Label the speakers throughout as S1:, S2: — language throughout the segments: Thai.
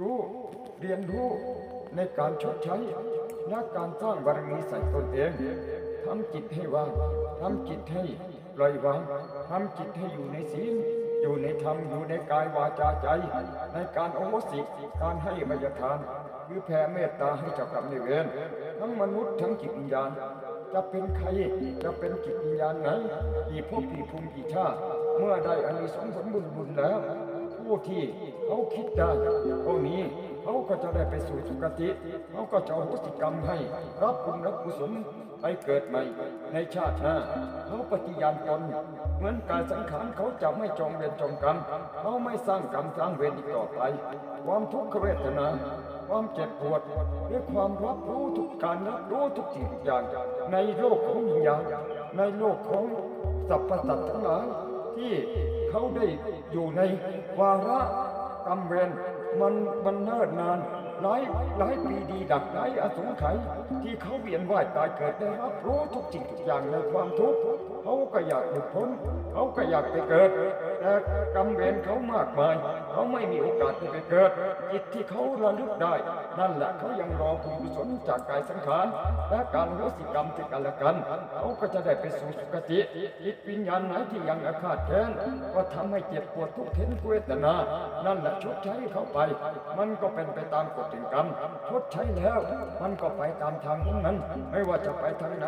S1: รู้เรียนรู้ในการชดใช้และการสร้างบารมีใส่ตนเองทำจิตให้ว่างทำจิตให้ปล่อยวางทำจิตให้อยู่ในศีลอยู่ในธรรมอยู่ในกายวาจาใจ ในการโอโหสิการให้มยทาน คือแผ่เมตตาให้เจ้ากรรมนายเวรทั้งมนุษย์ทั้งจิตวิญญาณ จะเป็นใครจะเป็นจิตวิญญาณไหนกี่ภพกี่ภูมิกี่ชาติเมื่อได้อานิสงส์ผลบุญบุญแล้ว ผู้ที่เขาคิดได้เท่านี้เขาก็จะได้ไปสู่สุคติเขาก็จะเอาโหสิกรรมให้รับบุญรับกุศลไปเกิดใหม่ ในชาติหน้าเขาปฏิญาณตนเหมือนกายสังขารเขาจะไม่จองเวรจองกรรมเขาไม่สร้างกรรมสร้างเวรอีกต่อไป ความทุกขเวทนาความเจ็บปวดด้วยความรับรู้ทุกการรับรู้ทุกสิ่งทุกอย่าง ในโลกของวิญญาณในโลกของสรรพสัตว์ทั้งหลาย ที่เขาได้อยู่ในวาระกรรมเวรมันมันเนิ่นนานหลายหลายปีดีดักหลายอสงไขยที่เขาเวียนว่ายตายเกิดได้รับรู้ทุกสิ่งทุกอย่างในความทุกข์ เขาก็อยากหลุดพ้น เขาก็อยากไปเกิด แต่กรรมเวรเขามากมาย เขาไม่มีโอกาสได้ไปเกิด จิตที่เขาระลึกได้ นั่นแหละเขายังรอบุญกุศลจากกายสังขาร และการโหสิกรรมที่กันและกัน เขาก็จะได้ไปสู่สุคติจิตวิญญาณไหนที่ยังอาฆาตแค้นก็ทำให้เจ็บปวดทุกข์เห็นเวทนา นั่นแหละชดใช้เขาไป มันก็เป็นไปตามกฎแห่งกรรมชดใช้แล้วมันก็ไปตามทางของมัน ไม่ว่าจะไปทางไหน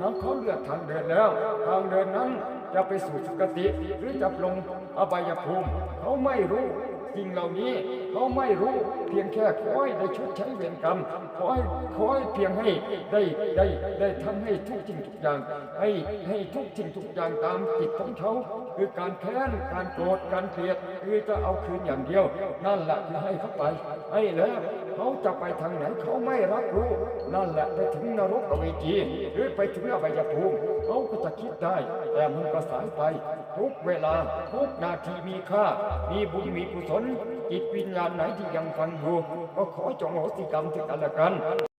S1: น้ำเขาเลือกทางเดินแล้วางเดินนั้น จะไปสู่สุคติหรือจะลงอบายภูมิเขาไม่รู้ สิ่งเหล่านี้เขาไม่รู้เพียงแค่คอยได้ชดใช้เวรกรรมคอยคอยเพียงให้ได้ได้ได้ทำให้ทุกสิ่งทุกอย่าง ให้ให้ทุกสิ่งทุกอย่างตามจิตของเขาคือการแค้นการโกรธการเกลียดคือจะเอาคืนอย่างเดียว นั่นแหละคือให้เขาไปให้แล้วเขาจะไปทางไหนเขาไม่รับรู้ นั่นแหละไปถึงนรกอเวจีหรือไปถึงอบายภูมิเขาก็จะคิดได้ แต่มันก็สายไป ทุกเวลาทุกนาทีมีค่า มีบุญมีกุศลจิตวิญญาณไหนที่ยังฟังอยู่ก็ขอจงโหสิกรรมถึงกันและกัน